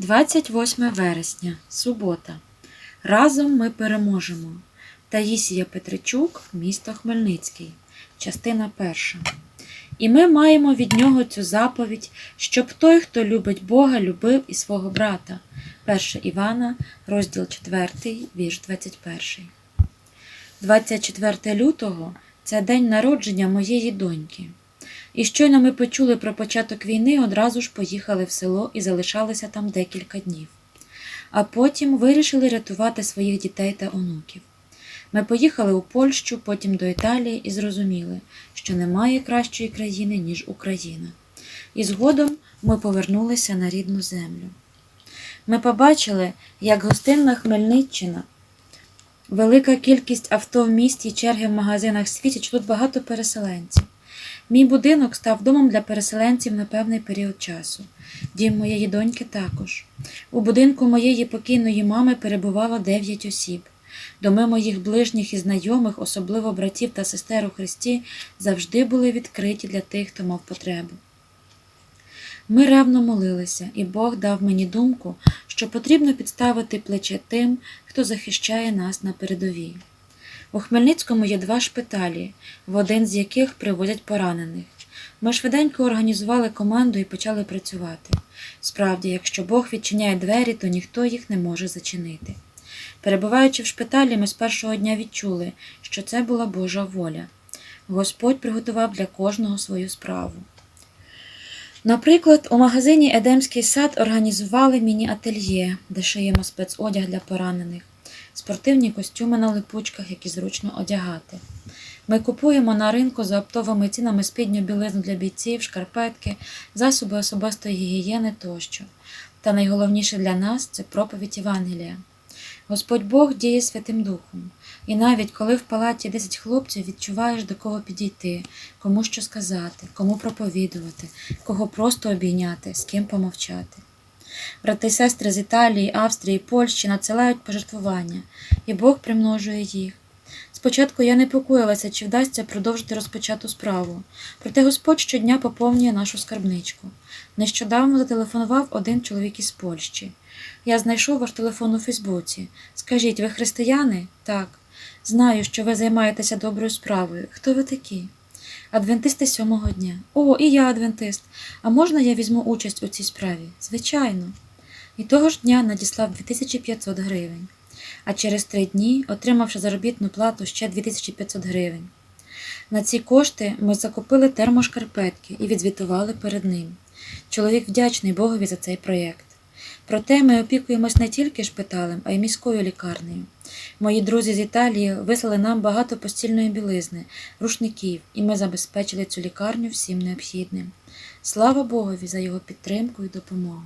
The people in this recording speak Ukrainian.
28 вересня, субота. Разом ми переможемо. Таїсія Петричук, місто Хмельницький, частина перша. І ми маємо від нього цю заповідь, щоб той, хто любить Бога, любив і свого брата. 1 Івана, розділ 4, вірш 21. 24 лютого це день народження моєї доньки. І щойно ми почули про початок війни, одразу ж поїхали в село і залишалися там декілька днів. А потім вирішили рятувати своїх дітей та онуків. Ми поїхали у Польщу, потім до Італії і зрозуміли, що немає кращої країни, ніж Україна. І згодом ми повернулися на рідну землю. Ми побачили, як гостинна Хмельниччина, велика кількість авто в місті черги в магазинах світять, тут багато переселенців. Мій будинок став домом для переселенців на певний період часу. Дім моєї доньки також. У будинку моєї покійної мами перебувало дев'ять осіб. Доми моїх ближніх і знайомих, особливо братів та сестер у Христі, завжди були відкриті для тих, хто мав потребу. Ми ревно молилися, і Бог дав мені думку, що потрібно підставити плече тим, хто захищає нас на передовій. У Хмельницькому є два шпиталі, в один з яких привозять поранених. Ми швиденько організували команду і почали працювати. Справді, якщо Бог відчиняє двері, то ніхто їх не може зачинити. Перебуваючи в шпиталі, ми з першого дня відчули, що це була Божа воля. Господь приготував для кожного свою справу. Наприклад, у магазині Едемський сад організували міні-ательє, де шиємо спецодяг для поранених, спортивні костюми на липучках, які зручно одягати. Ми купуємо на ринку за оптовими цінами спідню білизну для бійців, шкарпетки, засоби особистої гігієни тощо. Та найголовніше для нас це проповідь Євангелія. Господь Бог діє Святим Духом, і навіть коли в палаті 10 хлопців відчуваєш до кого підійти, кому що сказати, кому проповідувати, кого просто обійняти, з ким помовчати. Брати й сестри з Італії, Австрії, Польщі надсилають пожертвування, і Бог примножує їх. Спочатку я непокоїлася, чи вдасться продовжити розпочату справу, проте Господь щодня поповнює нашу скарбничку. Нещодавно зателефонував один чоловік із Польщі. Я знайшов ваш телефон у Фейсбуці. Скажіть, ви християни? Так. Знаю, що ви займаєтеся доброю справою. Хто ви такі? Адвентисти сьомого дня. О, і я адвентист. А можна я візьму участь у цій справі? Звичайно. І того ж дня надіслав 2500 гривень. А через три дні, отримавши заробітну плату ще 2500 гривень. На ці кошти ми закупили термошкарпетки і відзвітували перед ним. Чоловік вдячний Богові за цей проєкт. Проте ми опікуємось не тільки шпиталем, а й міською лікарнею. Мої друзі з Італії вислали нам багато постільної білизни, рушників, і ми забезпечили цю лікарню всім необхідним. Слава Богові за його підтримку і допомогу.